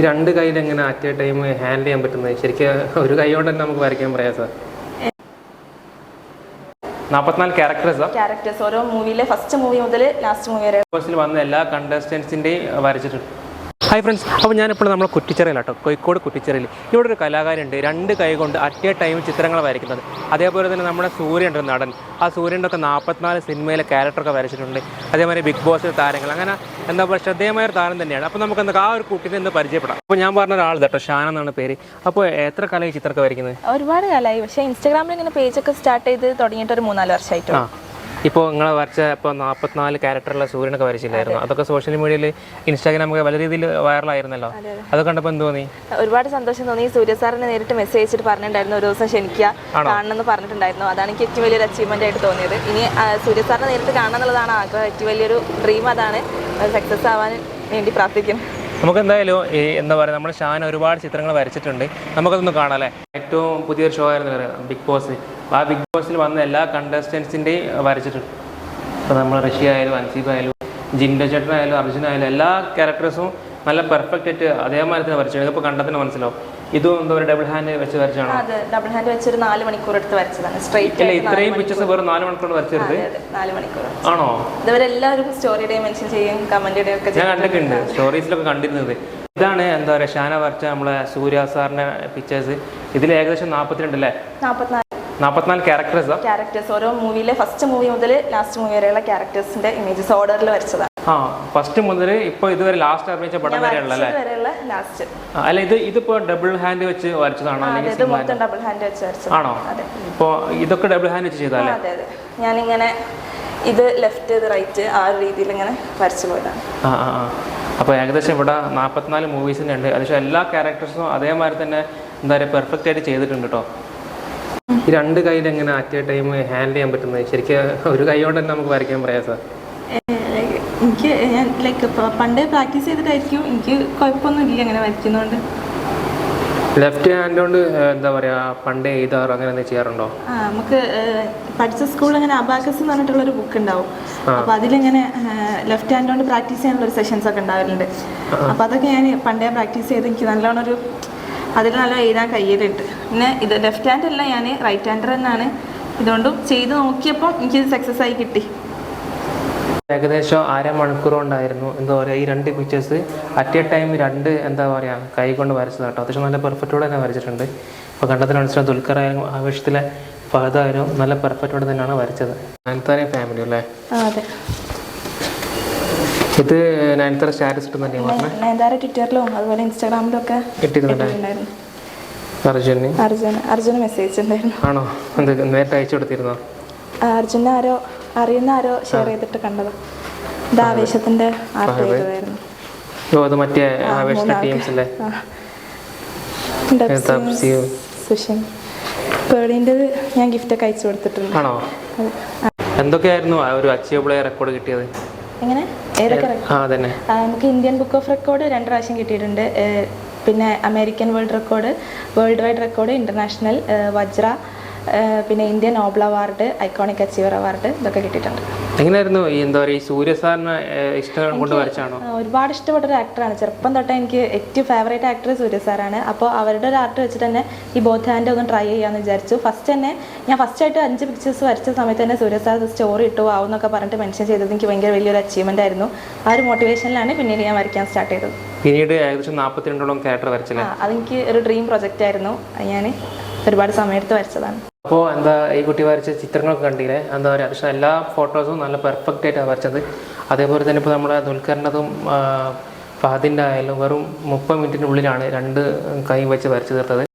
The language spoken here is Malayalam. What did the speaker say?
ഈ രണ്ട് കൈയിൽ എങ്ങനെ അറ്റ് എ ടൈം ഹാൻഡിൽ ചെയ്യാൻ പറ്റുന്നത്? ശരിക്കും ഒരു കൈ കൊണ്ട് തന്നെ നമുക്ക് വരയ്ക്കാൻ പറയാം നാൽപ്പത്തിനാല് ക്യാരക്ടേഴ്സാ ക്യാരക്ടേഴ്സ് ഓരോ മൂവിയിലെ ഫസ്റ്റ് മൂവി മുതൽ ലാസ്റ്റ് മൂവി വരെ വന്ന എല്ലാ കണ്ടസ്റ്റൻസിന്റെയും വരച്ചിട്ടുണ്ട്. ഹായ് ഫ്രണ്ട്സ് അപ്പോൾ ഞാനിപ്പോൾ നമ്മൾ കുറ്റിച്ചിറയിലാട്ടോ കോഴിക്കോട് കുറ്റിച്ചിറയിൽ. ഇവിടെ ഒരു കലാകാരുണ്ട് രണ്ട് കൈ കൊണ്ട് അറ്റ് എ ടൈം ചിത്രങ്ങൾ വരയ്ക്കുന്നത്. അതേപോലെ തന്നെ നമ്മുടെ സൂര്യൻ ഉണ്ട് നടൻ. ആ സൂര്യന്റെ ഒക്കെ നാൽപ്പത്തിനാല് സിനിമയിലെ ക്യാരക്ടറൊക്കെ വരച്ചിട്ടുണ്ട്. അതേമാതിരി ബിഗ് ബോസ് താരങ്ങൾ. അങ്ങനെ എന്താ പറയുക ശ്രദ്ധേയമായ ഒരു താരം തന്നെയാണ്. അപ്പോൾ നമുക്ക് എന്താ ആ ഒരു കുട്ടീനെ ഒന്ന് പരിചയപ്പെടാം. അപ്പോൾ ഞാൻ പറഞ്ഞ ഒരാൾ കേട്ടോ ഷാന എന്നാണ് പേര്. അപ്പോൾ എത്ര കലയിൽ ചിത്രമൊക്കെ വരയ്ക്കുന്നത്? ഒരുപാട് കാലമായി. പക്ഷേ ഇൻസ്റ്റാഗ്രാമിൽ ഇങ്ങനെ പേജൊക്കെ സ്റ്റാർട്ട് ചെയ്ത് തുടങ്ങിയിട്ട് ഒരു മൂന്നാൽ വർഷമായിട്ടാണ് ഇപ്പോൾ നിങ്ങളെ വരച്ച ഇപ്പോൾ നാൽപ്പത്തിനാല് ക്യാരക്ടറുള്ള സൂര്യനൊക്കെ വരച്ചില്ലായിരുന്നു? അതൊക്കെ സോഷ്യൽ മീഡിയയിൽ ഇൻസ്റ്റാഗ്രാമൊക്കെ വളരെ രീതിയിൽ വൈറലായിരുന്നല്ലോ അത് കണ്ടപ്പോൾ എന്ത് തോന്നി? ഒരുപാട് സന്തോഷം തോന്നി. സൂര്യ സാറിനെ നേരിട്ട് മെസ്സേജ് അയച്ചിട്ട് പറഞ്ഞിട്ടുണ്ടായിരുന്നു. ഒരു ദിവസം ക്ഷണിക്കുക കാണണമെന്ന് പറഞ്ഞിട്ടുണ്ടായിരുന്നു. അതാണ് എനിക്ക് ഏറ്റവും വലിയൊരു അച്ചീവ്മെന്റ് ആയിട്ട് തോന്നിയത്. ഇനി സൂര്യ സാറിനെ നേരിട്ട് കാണണം എന്നുള്ളതാണ് ആഗ്രഹം. ഏറ്റവും വലിയൊരു ഡ്രീം അതാണ്. സക്സസ് ആവാൻ വേണ്ടി പ്രാർത്ഥിക്കുന്നു. നമുക്ക് എന്തായാലും ഈ എന്താ പറയുക നമ്മുടെ ഷാൻ ഒരുപാട് ചിത്രങ്ങൾ വരച്ചിട്ടുണ്ട്. നമുക്കതൊന്ന് കാണാം അല്ലേ? ഏറ്റവും പുതിയൊരു ഷോ ആയിരുന്നു ബിഗ് ബോസ്. ആ ബിഗ് ബോസിൽ വന്ന എല്ലാ കണ്ടസ്റ്റൻസിന്റെയും വരച്ചിട്ടുണ്ട്. ഇപ്പോൾ നമ്മൾ റഷ്യ ആയാലും അൻസീബ് ആയാലും ജിൻഡോ ചേട്ടനായാലും അർജുനായാലും എല്ലാ ക്യാരക്ടേഴ്സും നല്ല പെർഫെക്റ്റ് ആയിട്ട് അതേമാതിരി തന്നെ വരച്ചിട്ടുണ്ട്. ഇപ്പോൾ കണ്ടത്തിന് മനസ്സിലാവും. ഇതും എന്താ പറയുക ഡബിൾ ഹാൻഡ് വെച്ച് വരച്ചാണോ? അത് ഡബിൾ ഹാൻഡ് വെച്ചൊരു നാല് മണിക്കൂർ എടുത്ത് വരച്ചതാണ്. സ്ട്രൈറ്റ് ഇത്രയും പിക്ചേഴ്സ് വെറും നാല് മണിക്കൂർ വരച്ചെടുത്ത് നാല് മണിക്കൂർ. ആണോ? ഇതുവരെ എല്ലാവരും സ്റ്റോറിയുടെ മെൻഷൻ ചെയ്യും കമന്റ് ഇടുകയും ഒക്കെ ഞാൻ കണ്ടിട്ടുണ്ട് സ്റ്റോറീസിലൊക്കെ കണ്ടിരുന്നത്. ഇതാണ് എന്താ പറയുക ഷാന വരച്ച നമ്മളെ സൂര്യ സാറിന്റെ പിക്ചേഴ്സ് ഇതിൽ ഏകദേശം നാൽപ്പത്തിരണ്ട് അല്ലേ? നാൽപ്പത്തിനാല് നാൽപ്പത്തിനാല് ക്യാരക്ടേഴ്സാ ക്യാരക്ടേഴ്സ് ഓരോ മൂവിയിലെ ഫസ്റ്റ് മൂവി മുതൽ ലാസ്റ്റ് മൂവി വരെയുള്ള ക്യാരക്ടേഴ്സിന്റെ ഇമേജസ് ഓർഡറിൽ വരച്ചതാണ് ആ ഫസ്റ്റ് മുതൽ ഇപ്പോൾ ഇതുവരെ ലാസ്റ്റ് അഭിനയിച്ച പടം വരെയുള്ള അല്ലേ ലാസ്റ്റ് അല്ല ഇത് ഇതിപ്പോ ഡബിൾ ഹാൻഡ് വെച്ച് വരച്ചതാണോ? അല്ലെങ്കിൽ ഡബിൾ ഹാൻഡ് വെച്ച് ആണോ? അതെ. ഇപ്പോൾ ഇതൊക്കെ ഡബിൾ ഹാൻഡ് വെച്ച് ചെയ്താലേ ഞാനിങ്ങനെ ഇത് ലെഫ്റ്റ് ഇത് റൈറ്റ് ആ ഒരു രീതിയിൽ ഇങ്ങനെ വരച്ചു പോയതാണ്. ആ ആ അപ്പോൾ ഏകദേശം ഇവിടെ നാൽപ്പത്തിനാല് മൂവീസിന്റെ ഉണ്ട്. അതേ എല്ലാ ക്യാരക്ടേഴ്സും അതേമാതിരി തന്നെ എന്താ പറയുക പെർഫെക്റ്റ് ആയിട്ട് ചെയ്തിട്ടുണ്ട് കേട്ടോ ഈ രണ്ട് കൈയിൽ എങ്ങനെ അറ്റ് എ ടൈം ഹാൻഡിൽ ചെയ്യാൻ പറ്റുന്നത്? ശരിക്കും ഒരു കൈ കൊണ്ട് തന്നെ നമുക്ക് വരയ്ക്കാൻ പ്രയാസം എനിക്ക് ഞാൻ ലൈക്ക് പണ്ടേ പ്രാക്ടീസ് ചെയ്തിട്ടായിരിക്കും. എനിക്ക് കുഴപ്പമൊന്നുമില്ല അങ്ങനെ വരയ്ക്കുന്നതുകൊണ്ട് ലെഫ്റ്റ് ഹാൻഡ് കൊണ്ട് എന്താ പറയാ പണ്ടേ എഴുതാറ് അങ്ങനെ ചെയ്യാറുണ്ടോ? ആ നമുക്ക് പഠിച്ച സ്കൂളിൽ അങ്ങനെ അബാക്കസ് എന്ന് പറഞ്ഞിട്ടുള്ള ഒരു ബുക്ക് ഉണ്ടാവും അപ്പൊ അതിലിങ്ങനെ ലെഫ്റ്റ് ഹാൻഡ് കൊണ്ട് പ്രാക്ടീസ് ചെയ്യാനുള്ള ഒരു സെഷൻസ് ഒക്കെ ഉണ്ടാവലുണ്ട്. അപ്പൊ അതൊക്കെ ഞാൻ പണ്ടേ പ്രാക്ടീസ് ചെയ്ത് എനിക്ക് നല്ലോണം ഒരു അതിൽ നല്ല എഴുതാൻ കയ്യിലുണ്ട് പിന്നെ ഇത് ലെഫ്റ്റ് ഹാൻഡ് അല്ല ഞാൻ റൈറ്റ് ഹാൻഡർ തന്നെയാണ്. ഇതുകൊണ്ടും ചെയ്ത് നോക്കിയപ്പോൾ എനിക്ക് സക്സസ് ആയി കിട്ടി. ഏകദേശം അര കൊണ്ടായിരുന്നു. എന്താ പറയുക ഈ രണ്ട് പിക്ചേഴ്സ് അറ്റ് എ ടൈം രണ്ട് എന്താ പറയുക കൈ കൊണ്ട് വരച്ചത് കേട്ടോ. അത്യാവശ്യം നല്ല പെർഫെക്റ്റോടെ തന്നെ വരച്ചിട്ടുണ്ട്. ഇപ്പോൾ കണ്ടതിന് മനസ്സിലാവും ദുൽഖറായാലും ആവേശത്തിലെ ഫഹദായാലും നല്ല പെർഫെക്റ്റോടെ തന്നെയാണ് വരച്ചത്. നയൻതാര ഫാമിലി അല്ലേ? ഇത് നയൻതാര സ്റ്റാറ്റസ് ഇട്ടു തന്നെയാണ് നയൻതാര ട്വിറ്ററിലും അതുപോലെ ഇൻസ്റ്റാഗ്രാമിലും ഒക്കെ ഇട്ടിരുന്നുണ്ട് അർജുന്. അർജുന് അർജുന് അർജുന മെസ്സേജ് ഉണ്ടായിരുന്നു ആണോ? എന്ത് നേരത്തെ അയച്ചു കൊടുത്തിരുന്നോ? അർജുന ആരോ അറിയുന്ന ആരോ ഷെയർ ചെയ്തിട്ട് കണ്ടത്. ഇത് ആവേശത്തിന്റെ ആർട്ട് ചെയ്തതായിരുന്നു. ഓ അത് മറ്റേ ടീംസ് അല്ലേ? സുഷിൻ. പേടിന്റെത് ഞാൻ ഗിഫ്റ്റ് ഒക്കെ അയച്ചു കൊടുത്തിട്ടുണ്ട്. ആണോ? എന്തൊക്കെയായിരുന്നു ആ ഒരു അച്ചീവബിൾ റെക്കോർഡ് കിട്ടിയത്? എങ്ങനെ? ഏതൊക്കെ നമുക്ക് ഇന്ത്യൻ ബുക്ക് ഓഫ് റെക്കോർഡ് രണ്ട് പ്രാവശ്യം കിട്ടിയിട്ടുണ്ട്. പിന്നെ American world record world wide record international Vajra പിന്നെ Indian Nobel award iconic achiever award ഇതൊക്കെ കിട്ടിയിട്ടുണ്ട്. എങ്ങനെയായിരുന്നു ഈ എന്താ പറയുക സൂര്യ സാറിന് ഇഷ്ടം കൊണ്ട് വരച്ചാണോ? ഒരുപാട് ഇഷ്ടപ്പെട്ട ഒരു ആക്ടറാണ് ചെറുപ്പം തൊട്ടേ എനിക്ക് ഏറ്റവും ഫേവറേറ്റ് ആക്ടർ സൂര്യ സാറാണ് അപ്പോൾ അവരുടെ ഒരു ആർട്ട് വെച്ചിട്ട് തന്നെ ഈ ബോത്ത് ഹാൻഡ് ഒന്ന് ട്രൈ ചെയ്യാമെന്ന് വിചാരിച്ചു. ഫസ്റ്റ് തന്നെ ഞാൻ ഫസ്റ്റ് ആയിട്ട് അഞ്ച് പിക്ചേഴ്സ് വരച്ച സമയത്ത് തന്നെ സൂര്യ സാർ സ്റ്റോറി ഇട്ടു ആവും എന്നൊക്കെ പറഞ്ഞിട്ട് മെൻഷൻ ചെയ്തത് എനിക്ക് ഭയങ്കര വലിയൊരു അച്ചീവ്മെന്റ് ആയിരുന്നു. ആ ഒരു മോട്ടിവേഷനിലാണ് പിന്നീട് ഞാൻ വരയ്ക്കാൻ സ്റ്റാർട്ട് ചെയ്തത്. പിന്നീട് ഏകദേശം നാൽപ്പത്തിരണ്ടോളം ക്യാരക്ടർ വരച്ചില്ല? അതെനിക്ക് ഒരു ഡ്രീം പ്രൊജക്റ്റ് ആയിരുന്നു. ഞാൻ ഒരുപാട് സമയത്ത് വരച്ചതാണ്. അപ്പോൾ എന്താ ഈ കുട്ടി വരച്ച ചിത്രങ്ങളൊക്കെ കണ്ടില്ലേ? എന്താ പറയുക പക്ഷേ എല്ലാ ഫോട്ടോസും നല്ല പെർഫെക്റ്റ് ആയിട്ടാണ് വരച്ചത്. അതേപോലെ തന്നെ ഇപ്പോൾ നമ്മുടെ ദുൽഖറിന്റെതും ഫഹദിന്റെ ആയാലും വെറും മുപ്പത് മിനിറ്റിനുള്ളിലാണ് രണ്ട് കൈ വെച്ച് വരച്ചു തീർത്തത്.